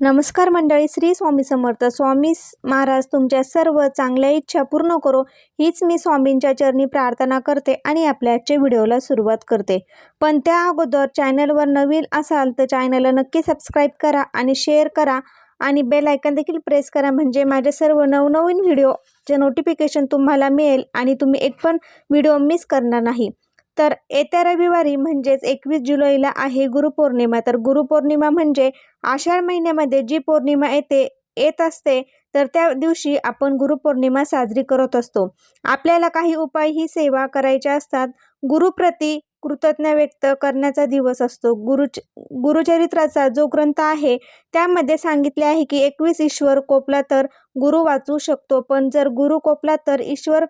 नमस्कार मंडळी श्री स्वामी समर्थ. स्वामी महाराज तुमच्या सर्व चांगल्या इच्छा पूर्ण करो हीच मी स्वामींच्या चरणी प्रार्थना करते आणि आपल्या आजच्या व्हिडिओला सुरुवात करते. पण त्या अगोदर चॅनलवर नवीन असाल तर चॅनलला नक्की सबस्क्राईब करा आणि शेअर करा आणि बेल आयकन देखील प्रेस करा म्हणजे माझे सर्व नवनवीन व्हिडिओचे नोटिफिकेशन तुम्हाला मिळेल आणि तुम्ही एक पण व्हिडिओ मिस करणार नाही. तर येत्या रविवारी म्हणजेच एकवीस जुलैला आहे गुरुपौर्णिमा. तर गुरुपौर्णिमा म्हणजे आषाढ महिन्यामध्ये जी पौर्णिमा येते येत असते तर त्या दिवशी आपण गुरुपौर्णिमा साजरी करत असतो. आपल्याला काही उपाय ही सेवा करायच्या असतात. गुरुप्रती कृतज्ञ व्यक्त करण्याचा दिवस असतो. गुरुच गुरुचरित्राचा जो ग्रंथ आहे त्यामध्ये सांगितले आहे की एकवीस ईश्वर कोपला तर गुरु वाचू शकतो. पण जर गुरु कोपला तर ईश्वर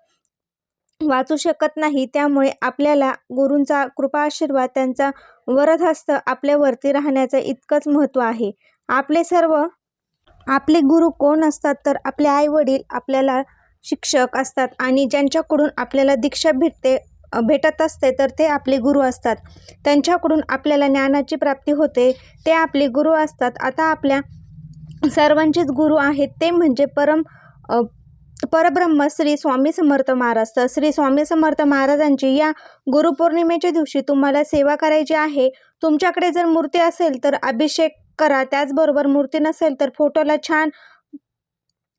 वाचू शकत नाही. त्यामुळे आपल्याला गुरूंचा कृपा आशीर्वाद त्यांचा वरदहस्त आपल्यावरती राहण्याचं इतकंच महत्त्व आहे. आपले सर्व आपले गुरु कोण असतात तर आपले आईवडील आपल्याला शिक्षक असतात आणि ज्यांच्याकडून आपल्याला दीक्षा भेटते भेटत असते तर ते आपले गुरु असतात. त्यांच्याकडून आपल्याला ज्ञानाची प्राप्ती होते ते आपले गुरु असतात. आता आपल्या सर्वांचेच गुरु आहेत ते म्हणजे परम परब्रह्म श्री स्वामी समर्थ महाराज. तर श्री स्वामी समर्थ महाराजांची या गुरुपौर्णिमेच्या दिवशी तुम्हाला सेवा करायची आहे. तुमच्याकडे जर मूर्ती असेल तर अभिषेक करा. त्याचबरोबर मूर्ती नसेल तर फोटोला छान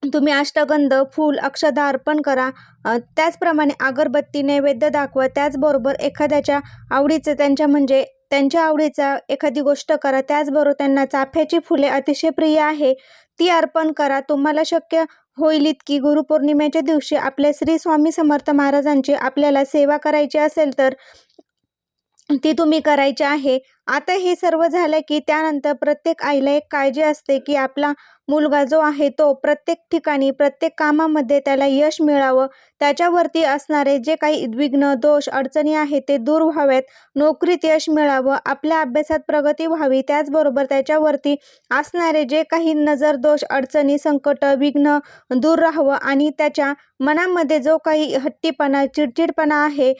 तुम्ही अष्टगंध फूल अक्षदा अर्पण करा. त्याचप्रमाणे अगरबत्ती नैवेद्य दाखवा. त्याचबरोबर एखाद्याच्या आवडीचं त्यांच्या म्हणजे त्यांच्या आवडीचा एखादी गोष्ट करा त्याचबरोबर त्यांना चाफ्याची फुले अतिशय प्रिय आहे ती अर्पण करा. तुम्हाला शक्य होईल इतकी गुरुपौर्णिमेच्या दिवशी आपल्या श्री स्वामी समर्थ महाराजांची आपल्याला सेवा करायची असेल तर ती तुम्ही करायची आहे. आता हे सर्व झालं की त्यानंतर प्रत्येक आईला एक काळजी असते की आपला मुलगा जो आहे तो प्रत्येक ठिकाणी प्रत्येक कामामध्ये त्याला यश मिळावं. त्याच्यावरती असणारे जे काही विघ्न दोष अडचणी आहेत ते दूर व्हाव्यात नोकरीत यश मिळावं आपल्या अभ्यासात प्रगती व्हावी त्याचबरोबर त्याच्यावरती असणारे जे काही नजर दोष अडचणी संकट विघ्न दूर राहावं आणि त्याच्या मनामध्ये जो काही हट्टीपणा चिडचिडपणा आहे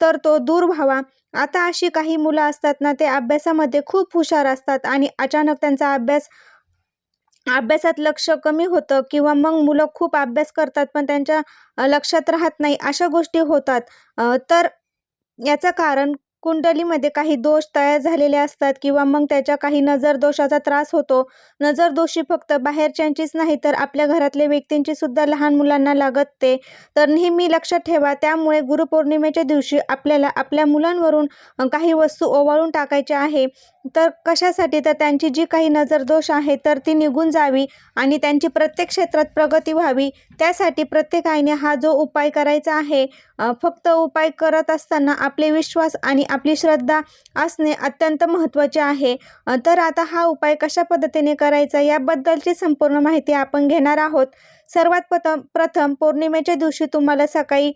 तर तो दूर व्हावा. आता अशी काही मुलं असतात ना ते अभ्यासामध्ये खूप हुशार असतात आणि अचानक त्यांचा अभ्यास अभ्यासात लक्ष कमी होतं किंवा मग मुलं खूप अभ्यास करतात पण त्यांच्या लक्षात राहत नाही अशा गोष्टी होतात. तर याचं कारण कुंडलीमध्ये काही दोष तयार झालेले असतात किंवा मग त्याच्या काही नजर दोषाचा त्रास होतो. नजर दोषी फक्त बाहेरच्यांचीच नाही तर आपल्या घरातल्या व्यक्तींची सुद्धा लहान मुलांना लागते तर नेहमी लक्षात ठेवा त्यामुळे गुरुपौर्णिमेच्या दिवशी आपल्याला आपल्या मुलांवरून काही वस्तू ओवाळून टाकायच्या आहे. तर कशासाठी? तर त्यांची जी काही नजर दोष आहे तर ती निघून जावी आणि त्यांची प्रत्येक क्षेत्रात प्रगती व्हावी. त्यासाठी प्रत्येक आईने हा जो उपाय करायचा आहे फक्त उपाय करत असताना आपले विश्वास आणि आपली श्रद्धा असणे अत्यंत महत्त्वाचे आहे. तर आता हा उपाय कशा पद्धतीने करायचा याबद्दलची संपूर्ण माहिती आपण घेणार आहोत. सर्वात प्रथम प्रथम पौर्णिमेच्या दिवशी तुम्हाला सकाळी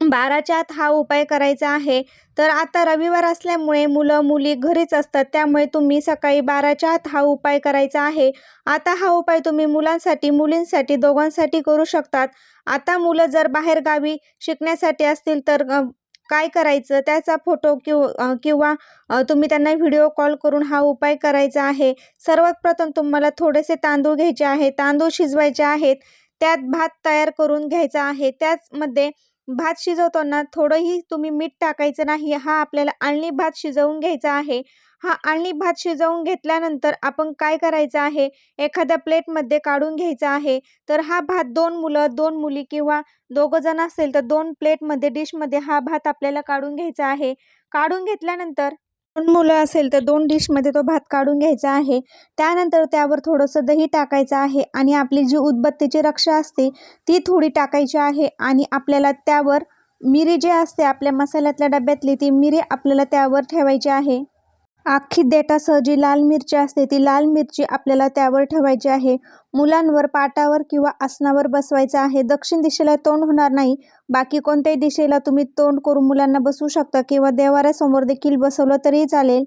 बाराच्या आत हा उपाय करायचा आहे. तर आता रविवार असल्यामुळे मुलं मुली घरीच असतात त्यामुळे तुम्ही सकाळी बाराच्या आत हा उपाय करायचा आहे. आता हा उपाय तुम्ही मुलांसाठी मुलींसाठी दोघांसाठी करू शकतात. आता मुलं जर बाहेर गावी शिकण्यासाठी असतील तर काय करायचं? त्याचा फोटो किंवा तुम्ही त्यांना व्हिडिओ कॉल करून हा उपाय करायचा आहे. सर्वात प्रथम तुम्हाला थोडेसे तांदूळ घ्यायचे आहे तांदूळ शिजवायचे आहेत. त्यात भात तयार करून घ्यायचा आहे. त्याचमध्ये भात शिजवताना थोडंही तुम्ही मीठ टाकायचं नाही. हा आपल्याला आणली भात शिजवून घ्यायचा आहे. हा आणली भात शिजवून घेतल्यानंतर आपण काय करायचं आहे? एखाद्या प्लेटमध्ये काढून घ्यायचा आहे. तर हा भात दोन मुलं दोन मुली किंवा दोघं जण असेल तर दोन प्लेटमध्ये डिशमध्ये हा भात आपल्याला काढून घ्यायचा आहे. काढून घेतल्यानंतर दोन मुलं असेल तर दोन डिशमध्ये तो भात काढून घ्यायचा आहे. त्यानंतर त्यावर थोडंसं दही टाकायचं आहे आणि आपली जी उदबत्तीची रक्षा असते ती थोडी टाकायची आहे आणि आपल्याला त्यावर मिरी जी असते आपल्या मसाल्यातल्या डब्यातली ती मिरी आपल्याला त्यावर ठेवायची आहे. अख्खी देठासह जी लाल मिरची असते. ती लाल मिरची आपल्याला त्यावर ठेवायची आहे. मुलांवर पाटावर किंवा आसनावर बसवायचं आहे. दक्षिण दिशेला तोंड होणार नाही. बाकी कोणत्याही दिशेला तुम्ही तोंड करून मुलांना बसवू शकता किंवा देवाऱ्यासमोर देखील बसवलं तरीही चालेल.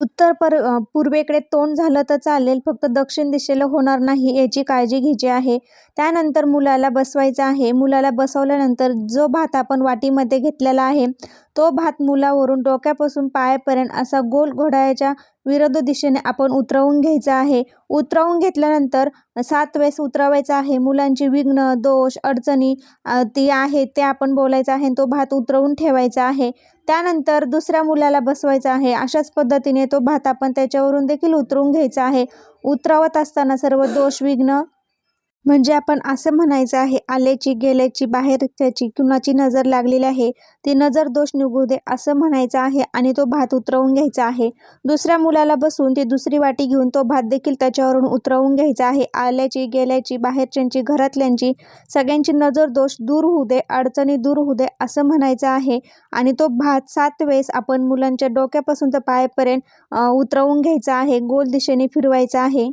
उत्तर पर पूर्वेकडे तोंड झालं तर चालेल. फक्त दक्षिण दिशेला होणार नाही याची काळजी घ्यायची आहे. त्यानंतर मुलाला बसवायचं आहे. मुलाला बसवल्यानंतर जो भात आपण वाटीमध्ये घेतलेला आहे तो भात मुलावरून डोक्यापासून पायापर्यंत असा गोल घोड्याच्या विरुद्ध दिशेने आपण उतरवून घ्यायचा आहे. उतरवून घेतल्यानंतर सात वेळेस उतरवायचा आहे. मुलांची विघ्न दोष अडचणी ती आहे ते आपण बोलायचं आहे तो भात उतरवून ठेवायचा आहे. त्यानंतर दुसऱ्या मुलाला बसवायचा आहे. अशाच पद्धतीने तो भात आपण त्याच्यावरून देखील उतरवून घ्यायचा आहे. उतरवत असताना सर्व दोष विघ्न म्हणजे आपण असं म्हणायचं आहे आल्याची गेल्याची बाहेर त्याची कुणाची नजर लागलेली आहे ती नजर दोष निघू दे असं म्हणायचं आहे आणि तो भात उतरवून घ्यायचा आहे. दुसऱ्या मुलाला बसून ती दुसरी वाटी घेऊन तो भात देखील त्याच्यावरून उतरवून घ्यायचा आहे. आल्याची गेल्याची बाहेरच्यांची घरातल्यांची सगळ्यांची नजर दोष दूर होऊ दे अडचणी दूर होऊ दे असं म्हणायचं आहे आणि तो भात सात वेळेस आपण मुलांच्या डोक्यापासून तर पायापर्यंत उतरवून घ्यायचा आहे गोल दिशेने फिरवायचा आहे.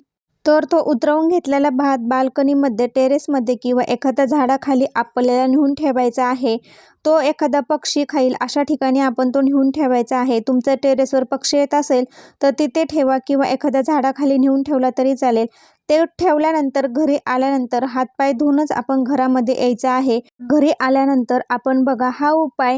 तर तो उतरवून घेतलेला भात बाल्कनीमध्ये टेरेसमध्ये किंवा एखाद्या झाडाखाली आपल्याला नेऊन ठेवायचा आहे. तो एखादा पक्षी खाईल अशा ठिकाणी आपण तो नेऊन ठेवायचा आहे. तुमचं टेरेसवर पक्षी येत असेल तर तिथे ठेवा किंवा एखाद्या झाडाखाली नेऊन ठेवला तरी चालेल. ते ठेवल्यानंतर घरी आल्यानंतर हातपाय धुवूनच आपण घरामध्ये यायचं आहे. घरी आल्यानंतर आपण बघा हा उपाय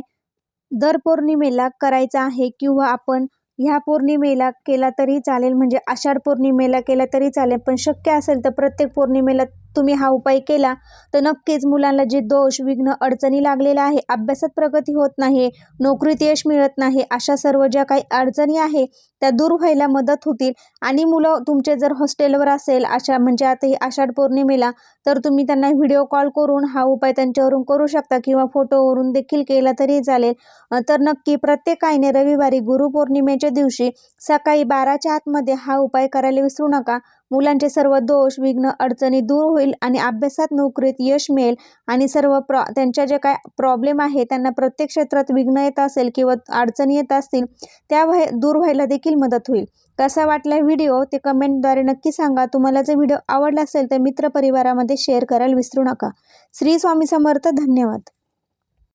दर पौर्णिमेला करायचा आहे किंवा आपण ह्या पौर्णिमेला केला तरी चालेल म्हणजे आषाढ पौर्णिमेला केला तरी चालेल पण शक्य असेल तर प्रत्येक पौर्णिमेला तुम्ही हा उपाय केला तर नक्कीच मुलांना जे दोष विघ्न अडचणी लागलेला आहे अभ्यासात प्रगती होत नाही नोकरीत यश मिळत नाही अशा सर्व ज्या काही अडचणी आहे त्या दूर व्हायला मदत होतील. आणि मुलं तुमचे जर हॉस्टेलवर असेल अशा म्हणजे आता ही आषाढ पौर्णिमेला तर तुम्ही त्यांना व्हिडिओ कॉल करून हा उपाय त्यांच्यावरून करू शकता किंवा फोटोवरून देखील केला तरी चालेल. तर नक्की प्रत्येकाने रविवारी गुरुपौर्णिमेच्या दिवशी सकाळी बाराच्या आतमध्ये हा उपाय करायला विसरू नका. मुलांचे सर्व दोष विघ्न अडचणी दूर होईल आणि अभ्यासात नोकरीत यश मिळेल आणि सर्व प्रॉ त्यांच्या जे काय प्रॉब्लेम आहे त्यांना प्रत्येक क्षेत्रात विघ्न येत असेल किंवा अडचणी येत असतील त्या व्हाय दूर व्हायला देखील मदत होईल. कसा वाटला व्हिडिओ ते कमेंटद्वारे नक्की सांगा. तुम्हाला जर व्हिडिओ आवडला असेल तर मित्रपरिवारामध्ये शेअर करायला विसरू नका. श्री स्वामी समर्थ धन्यवाद.